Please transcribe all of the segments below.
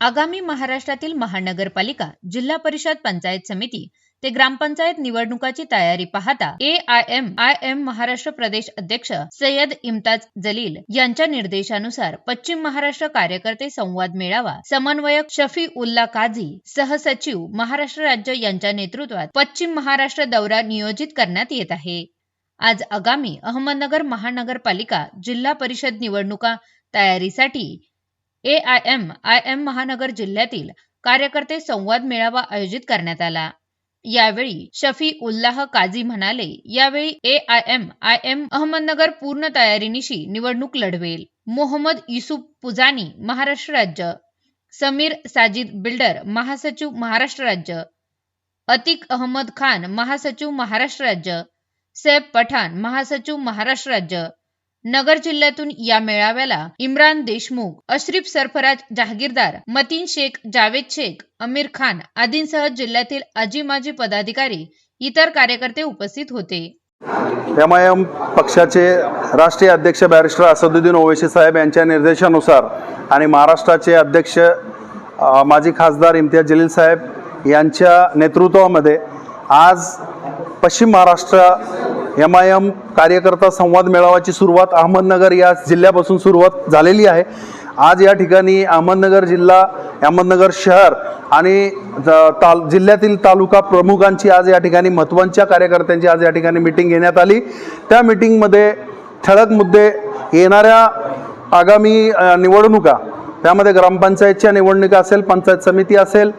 आगामी महाराष्ट्रातील महानगरपालिका जिल्हा परिषद पंचायत समिती ते ग्रामपंचायत निवडणुकाची तयारी पाहता A I M I M Maharashtra प्रदेश अध्यक्ष सय्यद इम्ताज जलील यांच्या निर्देशानुसार पश्चिम महाराष्ट्र कार्यकर्ते संवाद मेळावा समन्वयक शफी उल्ला काझी सहसचिव महाराष्ट्र राज्य यांच्या नेतृत्वात पश्चिम महाराष्ट्र दौरा नियोजित करण्यात येत आहे. आज आगामी अहमदनगर महानगरपालिका जिल्हा परिषद निवडणुका तयारीसाठी A I M I M महानगर जिल्ह्यातील कार्यकर्ते संवाद मेळावा आयोजित करण्यात आला. यावेळी शफी उल्लाह काझी म्हणाले यावेळी A I M I M Ahmednagar पूर्ण तयारीनिशी निवडणूक लढवेल. मोहम्मद युसुफ पुजानी महाराष्ट्र राज्य. समीर साजिद बिल्डर महासचिव महाराष्ट्र राज्य. अतिक अहमद खान महासचिव महाराष्ट्र राज्य. सैफ पठाण महासचिव महाराष्ट्र राज्य. नगर जिल्ह्यातून या मेळाव्याला इम्रान देशमुख अश्रीफ सरफराज जहागीरदार मतीन शेख जावेद शेख अमीर खान आदींसह जिल्ह्यातील आजी माजी पदाधिकारी इतर कार्यकर्ते उपस्थित होते. एम आय एम पक्षाचे राष्ट्रीय अध्यक्ष बॅरिस्टर असदुद्दीन ओवेसी साहेब यांच्या निर्देशानुसार आणि महाराष्ट्राचे अध्यक्ष माजी खासदार इम्तियाज जलील साहेब यांच्या नेतृत्वामध्ये आज पश्चिम महाराष्ट्र एम आय एम कार्यकर्ता संवाद मेळाव्याची सुरुवात अहमदनगर या जिल्ह्यापासून सुरुवात झालेली आहे. आज या ठिकाणी अहमदनगर जिल्हा अहमदनगर शहर आणि ज- ताल जिल्ह्यातील तालुका प्रमुखांची आज या ठिकाणी महत्त्वांच्या कार्यकर्त्यांची आज या ठिकाणी मिटिंग घेण्यात आली. त्या मिटिंगमध्ये ठळक मुद्दे येणाऱ्या आगामी निवडणुका त्यामध्ये ग्रामपंचायतच्या निवडणुका असेल पंचायत समिती असेल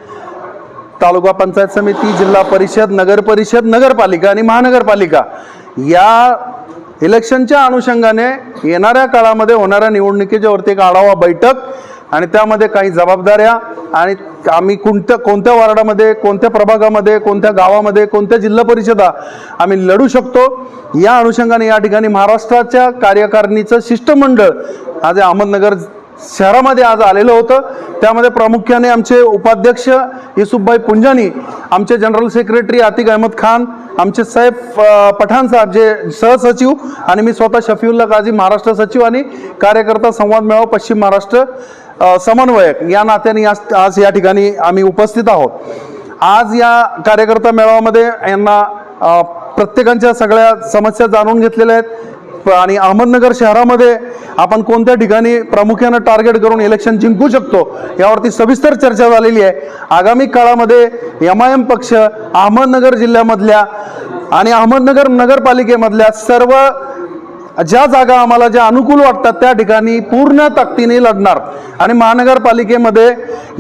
तालुका पंचायत समिती जिल्हा परिषद नगर परिषद नगरपालिका आणि महानगरपालिका. या इलेक्शनच्या अनुषंगाने येणाऱ्या काळामध्ये होणाऱ्या निवडणुकीच्या वरती एक आढावा बैठक आणि त्यामध्ये काही जबाबदाऱ्या आणि आम्ही कोणत्या कोणत्या वार्डामध्ये कोणत्या प्रभागामध्ये कोणत्या गावामध्ये कोणत्या जिल्हा परिषदा आम्ही लढू शकतो. या अनुषंगाने या ठिकाणी महाराष्ट्राच्या कार्यकारिणीचं शिष्टमंडळ आज अहमदनगर शहरामध्ये आज आलेलं होतं. त्यामध्ये प्रामुख्याने आमचे उपाध्यक्ष युसुफभाई पुंजानी आमचे जनरल सेक्रेटरी आतिक अहमद खान आमचे साहेब पठाण साहेब जे सहसचिव आणि मी स्वतः शफीउल्ला काझी महाराष्ट्र सचिव आणि कार्यकर्ता संवाद मेळावा पश्चिम महाराष्ट्र समन्वयक. या नात्याने आज आज या ठिकाणी आम्ही उपस्थित आहोत. आज या कार्यकर्ता मेळाव्यामध्ये यांना प्रत्येकांच्या सगळ्या समस्या जाणून घेतलेल्या आहेत. आणि अहमदनगर शहरामध्ये आपण कोणत्या ठिकाणी प्रामुख्यानं टार्गेट करून इलेक्शन जिंकू शकतो यावरती सविस्तर चर्चा झालेली आहे. आगामी काळामध्ये एम आय एम पक्ष अहमदनगर जिल्ह्यामधल्या आणि अहमदनगर नगरपालिकेमधल्या सर्व ज्या जागा आम्हाला ज्या अनुकूल वाटतात त्या ठिकाणी पूर्ण ताकदीने लढणार. आणि महानगरपालिकेमध्ये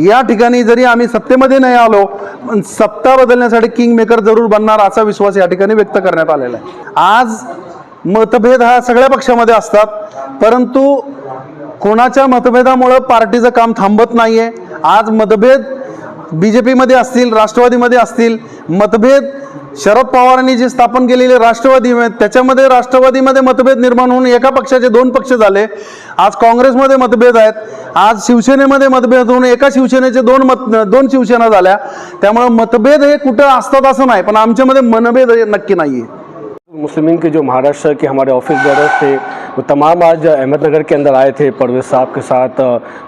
या ठिकाणी जरी आम्ही सत्तेमध्ये नाही आलो पण सत्ता बदलण्यासाठी किंग मेकर जरूर बनणार असा विश्वास या ठिकाणी व्यक्त करण्यात आलेला आहे. आज मतभेद हा सगळ्या पक्षामध्ये असतात. परंतु कोणाच्या मतभेदामुळं पार्टीचं काम थांबत नाही आहे आज मतभेद बी जे पीमध्ये असतील राष्ट्रवादीमध्ये असतील मतभेद शरद पवारांनी जे स्थापन केलेले राष्ट्रवादी त्याच्यामध्ये राष्ट्रवादीमध्ये मतभेद निर्माण होऊन एका पक्षाचे दोन पक्ष झाले. आज काँग्रेसमध्ये मतभेद आहेत. आज शिवसेनेमध्ये मतभेद होऊन एका शिवसेनेचे दोन मत दोन शिवसेना झाल्या. त्यामुळं मतभेद हे कुठं असतात असं नाही पण आमच्यामध्ये मनभेद हे नक्की नाही आहे मुस्लिमीन के जो महाराष्ट्र के हमारे ऑफ़िस बेरर्स थे, वो तमाम आज अहमदनगर के अंदर आए थे, परवेज साहब के साथ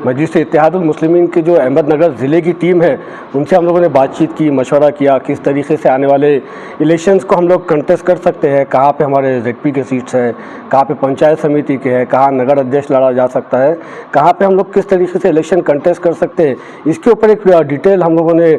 मस्जिद इतिहादुल मुस्लिमीन की जो अहमदनगर ज़िले की टीम है, उनसे हम लोगों ने बातचीत की, मशवरा किया किस तरीके से आने वाले इलेक्शंस को हम लोग कंटेस्ट कर सकते हैं, कहाँ पे हमारे जेडपी के सीट्स हैं, कहाँ पे पंचायत समिति के हैं, कहाँ नगर अध्यक्ष लड़ा जा सकता है, कहाँ पर हम लोग किस तरीके से इलेक्शन कंटेस्ट कर सकते हैं, इसके ऊपर एक डिटेल हम लोगों ने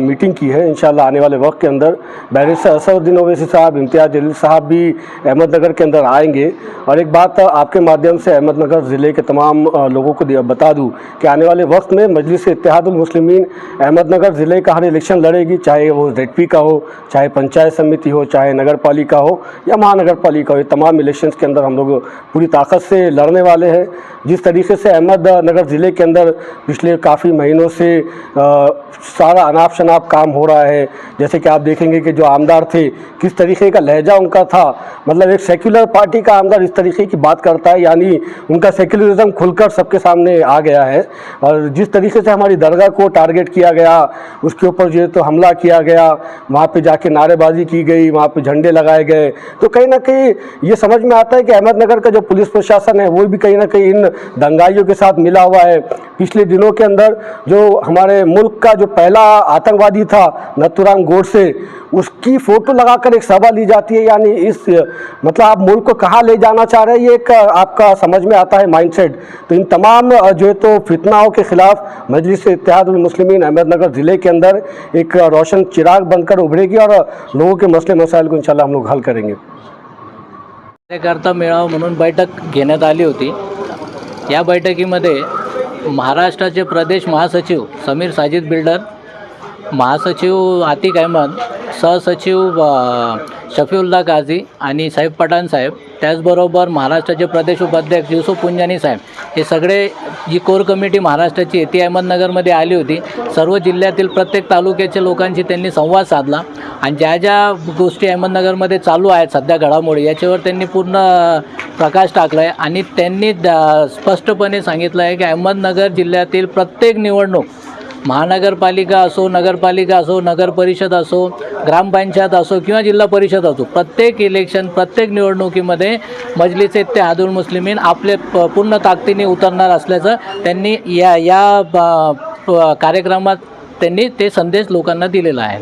मीटिंग की है, इंशाल्लाह आने वाले वक्त के अंदर। बैरिस्टर असदुद्दीन ओवैसी साहब, इम्तियाज़ साहब भी अहमदनगर के अंदर आएँगे। और एक बात आपके माध्यम से अहमदनगर ज़िले के तमाम लोगों को बता दूँ कि आने वाले वक्त में मजलिस इत्तेहादुल मुस्लिमीन अहमदनगर ज़िले का हर इलेक्शन लड़ेगी चाहे वो जेड का हो चाहे पंचायत समिति हो चाहे नगर पालिका हो या महानगर पालिका हो। ये तमाम इलेक्शंस के अंदर हम लोग पूरी ताकत से लड़ने वाले हैं। जिस तरीके से अहमदनगर ज़िले के अंदर पिछले काफ़ी महीनों से अ, सारा अनाप शनाप काम हो रहा है जैसे कि आप देखेंगे कि जो आमदार थे किस तरीके का लहजा उनका उनका था। मतलब एक सेक्युलर पार्टी का आमदार इस तरीके की बात करता है, यानी उनका सेक्युलरिज्म खुलकर सबके सामने आ गया है। और जिस तरीके से हमारी दरगाह को टारगेट किया गया, उसके ऊपर जो है तो हमला किया गया, वहाँ पे जाके नारेबाजी की गई, वहाँ पे झंडे लगाए गए। तो कहीं ना कहीं ये समझ में आता है कि अहमदनगर का जो पुलिस प्रशासन है, वो भी कहीं ना कहीं इन दंगाइयों के साथ मिला हुआ है। पिछले दिनों के अंदर जो हमारे मुल्क का जो पहला आतंकवादी था, नथुराम गोडसे उसकी फ़ोटो लगाकर एक सभा ली जाती है, यानी इस मतलब आप मुल्क को कहाँ ले जाना चाह रहे हैं, ये एक, आपका समझ में आता है माइंडसेट तो इन तमाम, जो है तो फितनाओं के खिलाफ मजलिस इत्तेहादुल मुस्लिमीन अहमदनगर ज़िले के अंदर एक रोशन चिराग बनकर उभरेगी और लोगों के मसले मसाइल को इंशाल्लाह हम लोग हल करेंगे। कार्यकर्ता मेळावा म्हणून बैठक घेण्यात आली होती. या बैठकीमध्ये महाराष्ट्राचे प्रदेश महासचिव समीर साजिद बिल्डर, महासचिव आतिक अहमद सहसचिव शफीउल्ला काझी आणि साहेब पठाण साहेब. त्याचबरोबर महाराष्ट्राचे प्रदेश उपाध्यक्ष युसुफ पुंजानी साहेब. हे सगळे जी कोर कमिटी महाराष्ट्राची आहे ती अहमदनगरमध्ये आली होती. सर्व जिल्ह्यातील प्रत्येक तालुक्याच्या लोकांशी त्यांनी संवाद साधला. आणि ज्या ज्या गोष्टी अहमदनगरमध्ये चालू आहेत सध्या घडामोडी याच्यावर त्यांनी पूर्ण प्रकाश टाकला आहे आणि त्यांनी द- स्पष्टपणे सांगितलं आहे की अहमदनगर जिल्ह्यातील प्रत्येक निवडणूक महानगरपालिका असो नगरपालिका असो नगर परिषद असो ग्रामपंचायत असो किंवा जिल्हा परिषद असो प्रत्येक इलेक्शन प्रत्येक निवडणुकीमध्ये मजलिस इत्तेहादुल मुस्लिमीन आपले प- पूर्ण ताकदीने उतरणार असल्याचं त्यांनी या या कार्यक्रमात त्यांनी ते संदेश लोकांना दिलेला आहे.